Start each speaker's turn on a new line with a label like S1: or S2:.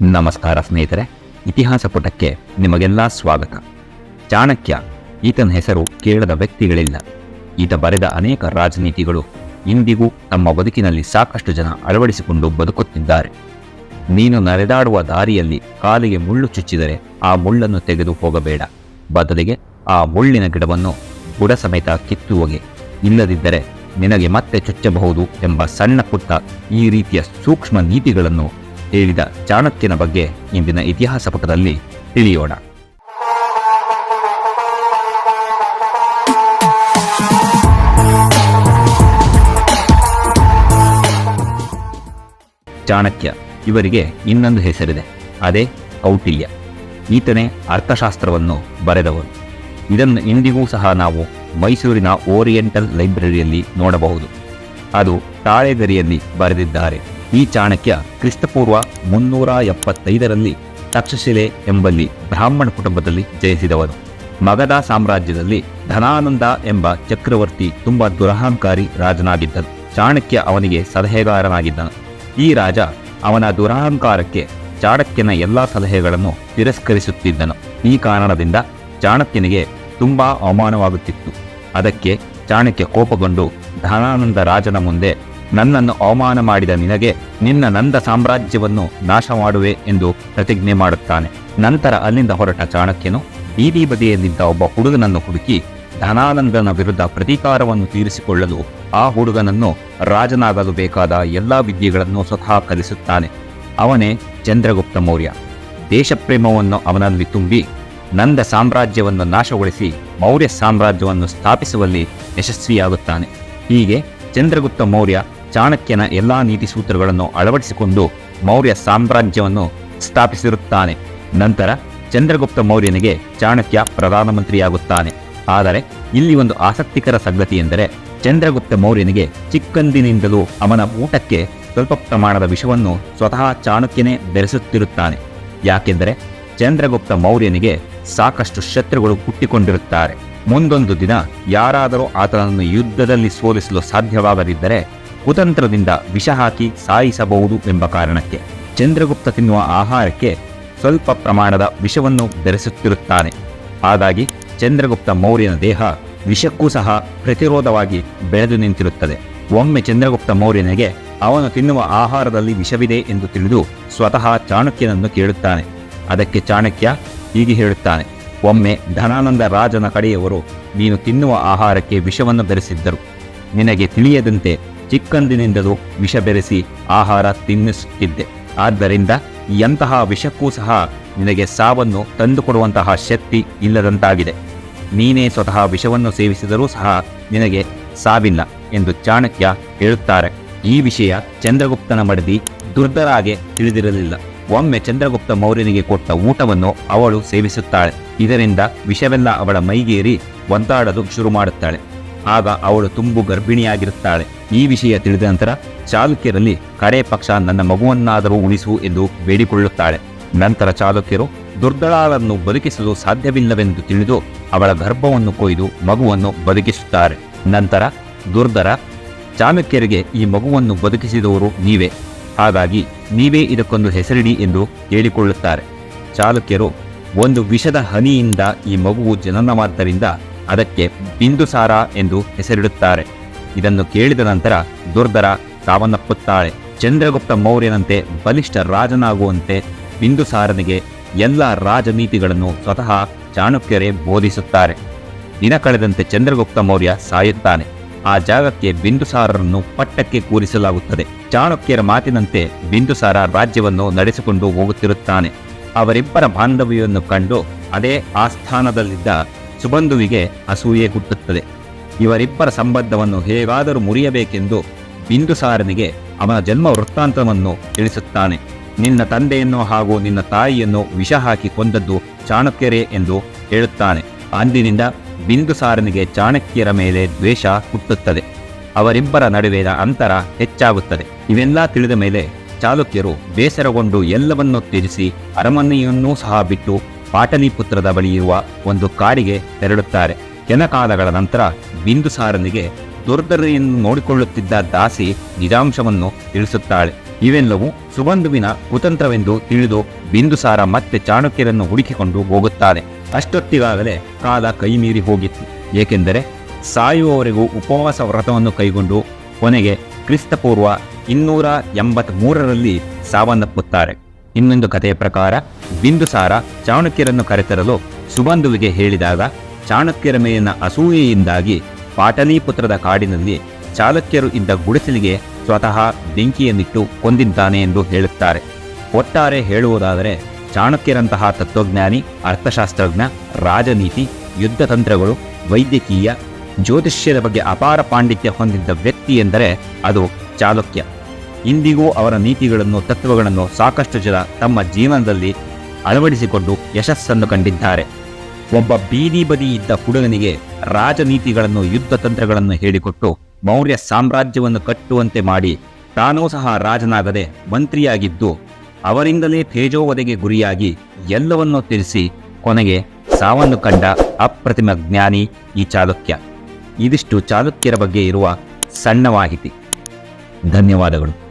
S1: ನಮಸ್ಕಾರ ಸ್ನೇಹಿತರೆ, ಇತಿಹಾಸ ಪುಟಕ್ಕೆ ನಿಮಗೆಲ್ಲ ಸ್ವಾಗತ. ಚಾಣಕ್ಯ, ಈತನ ಹೆಸರು ಕೇಳದ ವ್ಯಕ್ತಿಗಳಿಲ್ಲ. ಈತ ಬರೆದ ಅನೇಕ ರಾಜನೀತಿಗಳು ಇಂದಿಗೂ ತಮ್ಮ ಬದುಕಿನಲ್ಲಿ ಸಾಕಷ್ಟು ಜನ ಅಳವಡಿಸಿಕೊಂಡು ಬದುಕುತ್ತಿದ್ದಾರೆ. ನೀನು ನಡೆದಾಡುವ ದಾರಿಯಲ್ಲಿ ಕಾಲಿಗೆ ಮುಳ್ಳು ಚುಚ್ಚಿದರೆ ಆ ಮುಳ್ಳನ್ನು ತೆಗೆದು ಹೋಗಬೇಡ. ಬದಲಿಗೆ ಆ ಮುಳ್ಳಿನ ಗಿಡವನ್ನು ಬುಡ ಸಮೇತ ಕಿತ್ತು ಇಲ್ಲದಿದ್ದರೆ ನಿನಗೆ ಮತ್ತೆ ಚುಚ್ಚಬಹುದು ಎಂಬ ಸಣ್ಣ ಪುಟ್ಟ ಈ ರೀತಿಯ ಸೂಕ್ಷ್ಮ ನೀತಿಗಳನ್ನು ಹೇಳಿದ ಚಾಣಕ್ಯನ ಬಗ್ಗೆ ಇಂದಿನ ಇತಿಹಾಸ ಪುಟದಲ್ಲಿ ತಿಳಿಯೋಣ. ಚಾಣಕ್ಯ ಇವರಿಗೆ ಇನ್ನೊಂದು ಹೆಸರಿದೆ, ಅದೇ ಕೌಟಿಲ್ಯ. ಈತನೇ ಅರ್ಥಶಾಸ್ತ್ರವನ್ನು ಬರೆದವರು ಇದನ್ನು ಇಂದಿಗೂ ಸಹ ನಾವು ಮೈಸೂರಿನ ಓರಿಯೆಂಟಲ್ ಲೈಬ್ರರಿಯಲ್ಲಿ ನೋಡಬಹುದು. ಅದು ತಾಳೆಗರಿಯಲ್ಲಿ ಬರೆದಿದ್ದಾರೆ. ಈ ಚಾಣಕ್ಯ ಕ್ರಿಸ್ತಪೂರ್ವ ಮುನ್ನೂರ ಎಪ್ಪತ್ತೈದರಲ್ಲಿ ತಕ್ಷಶಿಲೆ ಎಂಬಲ್ಲಿ ಬ್ರಾಹ್ಮಣ ಕುಟುಂಬದಲ್ಲಿ ಜಯಿಸಿದವನು ಮಗಧ ಸಾಮ್ರಾಜ್ಯದಲ್ಲಿ ಧನಾನಂದ ಎಂಬ ಚಕ್ರವರ್ತಿ ತುಂಬಾ ದುರಹಂಕಾರಿ ರಾಜನಾಗಿದ್ದನು. ಚಾಣಕ್ಯ ಅವನಿಗೆ ಸಲಹೆಗಾರನಾಗಿದ್ದನು. ಈ ರಾಜ ಅವನ ದುರಹಂಕಾರಕ್ಕೆ ಚಾಣಕ್ಯನ ಎಲ್ಲಾ ಸಲಹೆಗಳನ್ನು ತಿರಸ್ಕರಿಸುತ್ತಿದ್ದನು. ಈ ಕಾರಣದಿಂದ ಚಾಣಕ್ಯನಿಗೆ ತುಂಬಾ ಅವಮಾನವಾಗುತ್ತಿತ್ತು. ಅದಕ್ಕೆ ಚಾಣಕ್ಯ ಕೋಪಗೊಂಡು ಧನಾನಂದ ರಾಜನ ಮುಂದೆ ನನ್ನನ್ನು ಅವಮಾನ ಮಾಡಿದ ನಿನಗೆ ನಿನ್ನ ನಂದ ಸಾಮ್ರಾಜ್ಯವನ್ನು ನಾಶ ಮಾಡುವೆ ಎಂದು ಪ್ರತಿಜ್ಞೆ ಮಾಡುತ್ತಾನೆ. ನಂತರ ಅಲ್ಲಿಂದ ಹೊರಟ ಚಾಣಕ್ಯನು ಬೀದಿ ಬದಿಯಲ್ಲಿದ್ದ ಒಬ್ಬ ಹುಡುಗನನ್ನು ಹುಡುಕಿ ಧನಾನಂದನ ವಿರುದ್ಧ ಪ್ರತೀಕಾರವನ್ನು ತೀರಿಸಿಕೊಳ್ಳಲು ಆ ಹುಡುಗನನ್ನು ರಾಜನಾಗಲು ಬೇಕಾದ ಎಲ್ಲಾ ವಿದ್ಯೆಗಳನ್ನು ಸ್ವತಃ ಕಲಿಸುತ್ತಾನೆ. ಅವನೇ ಚಂದ್ರಗುಪ್ತ ಮೌರ್ಯ. ದೇಶಪ್ರೇಮವನ್ನು ಅವನಲ್ಲಿ ತುಂಬಿ ನಂದ ಸಾಮ್ರಾಜ್ಯವನ್ನು ನಾಶಗೊಳಿಸಿ ಮೌರ್ಯ ಸಾಮ್ರಾಜ್ಯವನ್ನು ಸ್ಥಾಪಿಸುವಲ್ಲಿ ಯಶಸ್ವಿಯಾಗುತ್ತಾನೆ. ಹೀಗೆ ಚಂದ್ರಗುಪ್ತ ಮೌರ್ಯ ಚಾಣಕ್ಯನ ಎಲ್ಲಾ ನೀತಿ ಸೂತ್ರಗಳನ್ನು ಅಳವಡಿಸಿಕೊಂಡು ಮೌರ್ಯ ಸಾಮ್ರಾಜ್ಯವನ್ನು ಸ್ಥಾಪಿಸಿರುತ್ತಾನೆ. ನಂತರ ಚಂದ್ರಗುಪ್ತ ಮೌರ್ಯನಿಗೆ ಚಾಣಕ್ಯ ಪ್ರಧಾನಮಂತ್ರಿಯಾಗುತ್ತಾನೆ ಆದರೆ ಇಲ್ಲಿ ಒಂದು ಆಸಕ್ತಿಕರ ಸಂಗತಿ ಎಂದರೆ ಚಂದ್ರಗುಪ್ತ ಮೌರ್ಯನಿಗೆ ಚಿಕ್ಕಂದಿನಿಂದಲೂ ಅವನ ಊಟಕ್ಕೆ ಸ್ವಲ್ಪ ಪ್ರಮಾಣದ ವಿಷವನ್ನು ಸ್ವತಃ ಚಾಣಕ್ಯನೇ ಬೆರೆಸುತ್ತಿರುತ್ತಾನೆ. ಯಾಕೆಂದರೆ ಚಂದ್ರಗುಪ್ತ ಮೌರ್ಯನಿಗೆ ಸಾಕಷ್ಟು ಶತ್ರುಗಳು ಹುಟ್ಟಿಕೊಂಡಿರುತ್ತಾರೆ. ಮುಂದೊಂದು ದಿನ ಯಾರಾದರೂ ಆತನನ್ನು ಯುದ್ಧದಲ್ಲಿ ಸೋಲಿಸಲು ಸಾಧ್ಯವಾಗದಿದ್ದರೆ ಕುತಂತ್ರದಿಂದ ವಿಷ ಹಾಕಿ ಸಾಯಿಸಬಹುದು ಎಂಬ ಕಾರಣಕ್ಕೆ ಚಂದ್ರಗುಪ್ತ ತಿನ್ನುವ ಆಹಾರಕ್ಕೆ ಸ್ವಲ್ಪ ಪ್ರಮಾಣದ ವಿಷವನ್ನು ಬೆರೆಸುತ್ತಿರುತ್ತಾನೆ. ಹಾಗಾಗಿ ಚಂದ್ರಗುಪ್ತ ಮೌರ್ಯನ ದೇಹ ವಿಷಕ್ಕೂ ಸಹ ಪ್ರತಿರೋಧವಾಗಿ ಬೆಳೆದು ನಿಂತಿರುತ್ತದೆ. ಒಮ್ಮೆ ಚಂದ್ರಗುಪ್ತ ಮೌರ್ಯನಿಗೆ, ಅವನು ತಿನ್ನುವ ಆಹಾರದಲ್ಲಿ ವಿಷವಿದೆ ಎಂದು ತಿಳಿದು ಸ್ವತಃ ಚಾಣಕ್ಯನನ್ನು ಕೇಳುತ್ತಾನೆ. ಅದಕ್ಕೆ ಚಾಣಕ್ಯ ಹೀಗೆ ಹೇಳುತ್ತಾನೆ, ಒಮ್ಮೆ ಧನಾನಂದ ರಾಜನ ಕಡೆಯವರು ನೀನು ತಿನ್ನುವ ಆಹಾರಕ್ಕೆ ವಿಷವನ್ನು ಬೆರೆಸಿದ್ದರು. ನಿನಗೆ ತಿಳಿಯದಂತೆ ಚಿಕ್ಕಂದಿನಿಂದಲೂ ವಿಷ ಬೆರೆಸಿ ಆಹಾರ ತಿನ್ನಿಸುತ್ತಿದ್ದೆ. ಆದ್ದರಿಂದ ಎಂತಹ ವಿಷಕ್ಕೂ ಸಹ ನಿನಗೆ ಸಾವನ್ನು ತಂದುಕೊಡುವಂತಹ ಶಕ್ತಿ ಇಲ್ಲದಂತಾಗಿದೆ. ನೀನೇ ಸ್ವತಃ ವಿಷವನ್ನು ಸೇವಿಸಿದರೂ ಸಹ ನಿನಗೆ ಸಾವಿಲ್ಲ ಎಂದು ಚಾಣಕ್ಯ ಹೇಳುತ್ತಾರೆ. ಈ ವಿಷಯ ಚಂದ್ರಗುಪ್ತನ ಮಡದಿ ದುರ್ಧರಾಗೆ ತಿಳಿದಿರಲಿಲ್ಲ. ಒಮ್ಮೆ ಚಂದ್ರಗುಪ್ತ ಮೌರ್ಯನಿಗೆ ಕೊಟ್ಟ ಊಟವನ್ನು ಅವಳು ಸೇವಿಸುತ್ತಾಳೆ. ಇದರಿಂದ ವಿಷವೆಲ್ಲ ಅವಳ ಮೈಗೇರಿ, ಒದ್ದಾಡಲು ಶುರು ಮಾಡುತ್ತಾಳೆ ಆಗ ಅವಳು ತುಂಬು ಗರ್ಭಿಣಿಯಾಗಿರುತ್ತಾಳೆ. ಈ ವಿಷಯ ತಿಳಿದ ನಂತರ ಚಾಲುಕ್ಯರಲ್ಲಿ ಕಡೆ ಪಕ್ಷ ನನ್ನ ಮಗುವನ್ನಾದರೂ ಉಳಿಸು ಎಂದು ಬೇಡಿಕೊಳ್ಳುತ್ತಾಳೆ. ನಂತರ ಚಾಲುಕ್ಯರು ದುರ್ದಳಾಳನ್ನು ಬದುಕಿಸಲು ಸಾಧ್ಯವಿಲ್ಲವೆಂದು ತಿಳಿದು ಅವಳ ಗರ್ಭವನ್ನು ಕೊಯ್ದು ಮಗುವನ್ನು ಬದುಕಿಸುತ್ತಾರೆ. ನಂತರ ದುರ್ದರ ಚಾಲುಕ್ಯರಿಗೆ ಈ ಮಗುವನ್ನು ಬದುಕಿಸಿದವರು ನೀವೇ. ಹಾಗಾಗಿ ನೀವೇ ಇದಕ್ಕೊಂದು ಹೆಸರಿಡಿ ಎಂದು ಹೇಳಿಕೊಳ್ಳುತ್ತಾರೆ ಚಾಲುಕ್ಯರು ಒಂದು ವಿಷದ ಹನಿಯಿಂದ ಈ ಮಗುವು ಜನನವಾದ್ದರಿಂದ ಅದಕ್ಕೆ ಬಿಂದುಸಾರ ಎಂದು ಹೆಸರಿಡುತ್ತಾರೆ. ಇದನ್ನು ಕೇಳಿದ ನಂತರ ದುರ್ಧರ ಸಾವನ್ನಪ್ಪುತ್ತಾಳೆ ಚಂದ್ರಗುಪ್ತ ಮೌರ್ಯನಂತೆ ಬಲಿಷ್ಠ ರಾಜನಾಗುವಂತೆ ಬಿಂದುಸಾರನಿಗೆ ಎಲ್ಲ ರಾಜನೀತಿಗಳನ್ನು ಸ್ವತಃ ಚಾಣಕ್ಯರೇ ಬೋಧಿಸುತ್ತಾರೆ. ದಿನ ಕಳೆದಂತೆ ಚಂದ್ರಗುಪ್ತ ಮೌರ್ಯ ಸಾಯುತ್ತಾನೆ. ಆ ಜಾಗಕ್ಕೆ ಬಿಂದುಸಾರರನ್ನು ಪಟ್ಟಕ್ಕೆ ಕೂರಿಸಲಾಗುತ್ತದೆ. ಚಾಣಕ್ಯರ ಮಾತಿನಂತೆ ಬಿಂದುಸಾರ ರಾಜ್ಯವನ್ನು ನಡೆಸಿಕೊಂಡು ಹೋಗುತ್ತಿರುತ್ತಾನೆ. ಅವರಿಬ್ಬರ ಬಾಂಧವ್ಯವನ್ನು ಕಂಡು ಅದೇ ಆಸ್ಥಾನದಲ್ಲಿದ್ದ ಸುಬಂಧುವಿಗೆ ಅಸೂಯೆ ಹುಟ್ಟುತ್ತದೆ ಇವರಿಬ್ಬರ ಸಂಬಂಧವನ್ನು ಹೇಗಾದರೂ ಮುರಿಯಬೇಕೆಂದು ಬಿಂದುಸಾರನಿಗೆ ಅವನ ಜನ್ಮ ವೃತ್ತಾಂತವನ್ನು ತಿಳಿಸುತ್ತಾನೆ. ನಿನ್ನ ತಂದೆಯನ್ನು ಹಾಗೂ ನಿನ್ನ ತಾಯಿಯನ್ನು ವಿಷ ಹಾಕಿ ಕೊಂದದ್ದು ಚಾಣಕ್ಯರೇ ಎಂದು ಹೇಳುತ್ತಾನೆ. ಅಂದಿನಿಂದ ಬಿಂದುಸಾರನಿಗೆ ಚಾಣಕ್ಯರ ಮೇಲೆ ದ್ವೇಷ ಹುಟ್ಟುತ್ತದೆ. ಅವರಿಬ್ಬರ ನಡುವಿನ ಅಂತರ ಹೆಚ್ಚಾಗುತ್ತದೆ. ಇವೆಲ್ಲ ತಿಳಿದ ಮೇಲೆ ಚಾಲುಕ್ಯರು ಬೇಸರಗೊಂಡು ಎಲ್ಲವನ್ನೂ ತ್ಯಜಿಸಿ ಅರಮನೆಯನ್ನೂ ಸಹ ಬಿಟ್ಟು ಪಾಟಲಿಪುತ್ರದ ಬಳಿಯಿರುವ ಒಂದು ಕಾಡಿಗೆ ತೆರಳುತ್ತಾರೆ. ಕೆಲಕಾಲಗಳ ನಂತರ ಬಿಂದುಸಾರನಿಗೆ ದುರ್ಧರೆಯನ್ನು ನೋಡಿಕೊಳ್ಳುತ್ತಿದ್ದ ದಾಸಿ ನಿಜಾಂಶವನ್ನು ತಿಳಿಸುತ್ತಾಳೆ. ಇವೆಲ್ಲವೂ ಸುಬಂಧುವಿನ ಕುತಂತ್ರವೆಂದು ತಿಳಿದು ಬಿಂದುಸಾರ ಮತ್ತೆ ಚಾಣಕ್ಯರನ್ನು ಹುಡುಕಿಕೊಂಡು ಹೋಗುತ್ತಾನೆ. ಅಷ್ಟೊತ್ತಿಗಾಗಲೇ ಕಾಲ ಕೈಮೀರಿ ಹೋಗಿತ್ತು. ಏಕೆಂದರೆ ಸಾಯುವವರೆಗೂ ಉಪವಾಸ ವ್ರತವನ್ನು ಕೈಗೊಂಡು ಕೊನೆಗೆ ಕ್ರಿಸ್ತಪೂರ್ವ ಇನ್ನೂರ ಎಂಬತ್ತ್ ಮೂರರಲ್ಲಿ ಸಾವನ್ನಪ್ಪುತ್ತಾರೆ. ಇನ್ನೊಂದು ಕಥೆಯ ಪ್ರಕಾರ ಬಿಂದುಸಾರ ಚಾಣಕ್ಯರನ್ನು ಕರೆತರಲು ಸುಬಂಧುವಿಗೆ ಹೇಳಿದಾಗ ಚಾಣಕ್ಯರ ಮೇಲಿನ ಅಸೂಯೆಯಿಂದಾಗಿ ಪಾಟಲಿಪುತ್ರದ ಕಾಡಿನಲ್ಲಿ ಚಾಲಕ್ಯರು ಇದ್ದ ಗುಡಿಸಲಿಗೆ ಸ್ವತಃ ಬೆಂಕಿಯನ್ನಿಟ್ಟು ಕೊಂದಿದ್ದಾನೆ ಎಂದು ಹೇಳುತ್ತಾರೆ. ಒಟ್ಟಾರೆ ಹೇಳುವುದಾದರೆ, ಚಾಣಕ್ಯರಂತಹ ತತ್ವಜ್ಞಾನಿ, ಅರ್ಥಶಾಸ್ತ್ರಜ್ಞ, ರಾಜನೀತಿ ಯುದ್ಧತಂತ್ರಗಳು ವೈದ್ಯಕೀಯ, ಜ್ಯೋತಿಷ್ಯದ ಬಗ್ಗೆ ಅಪಾರ ಪಾಂಡಿತ್ಯ ಹೊಂದಿದ್ದ ವ್ಯಕ್ತಿ ಎಂದರೆ ಅದು ಚಾಲುಕ್ಯ. ಇಂದಿಗೂ ಅವರ ನೀತಿಗಳನ್ನು, ತತ್ವಗಳನ್ನು ಸಾಕಷ್ಟು ಜನ ತಮ್ಮ ಜೀವನದಲ್ಲಿ ಅಳವಡಿಸಿಕೊಂಡು ಯಶಸ್ಸನ್ನು ಕಂಡಿದ್ದಾರೆ. ಒಬ್ಬ ಬೀದಿ ಬದಿ ಇದ್ದ ಹುಡುಗನಿಗೆ ರಾಜನೀತಿಗಳನ್ನು, ಯುದ್ಧ ತಂತ್ರಗಳನ್ನು ಹೇಳಿಕೊಟ್ಟು ಮೌರ್ಯ ಸಾಮ್ರಾಜ್ಯವನ್ನು ಕಟ್ಟುವಂತೆ ಮಾಡಿ ತಾನೂ ಸಹ ರಾಜನಾಗದೆ ಮಂತ್ರಿಯಾಗಿದ್ದು ಅವರಿಂದಲೇ ತೇಜೋವಧೆಗೆ ಗುರಿಯಾಗಿ ಎಲ್ಲವನ್ನೂ ತಿಳಿಸಿ ಕೊನೆಗೆ ಸಾವನ್ನು ಕಂಡ ಅಪ್ರತಿಮ ಜ್ಞಾನಿ ಈ ಚಾಲುಕ್ಯ. ಇದಿಷ್ಟು ಚಾಲುಕ್ಯರ ಬಗ್ಗೆ ಇರುವ ಸಣ್ಣ ಮಾಹಿತಿ. ಧನ್ಯವಾದಗಳು.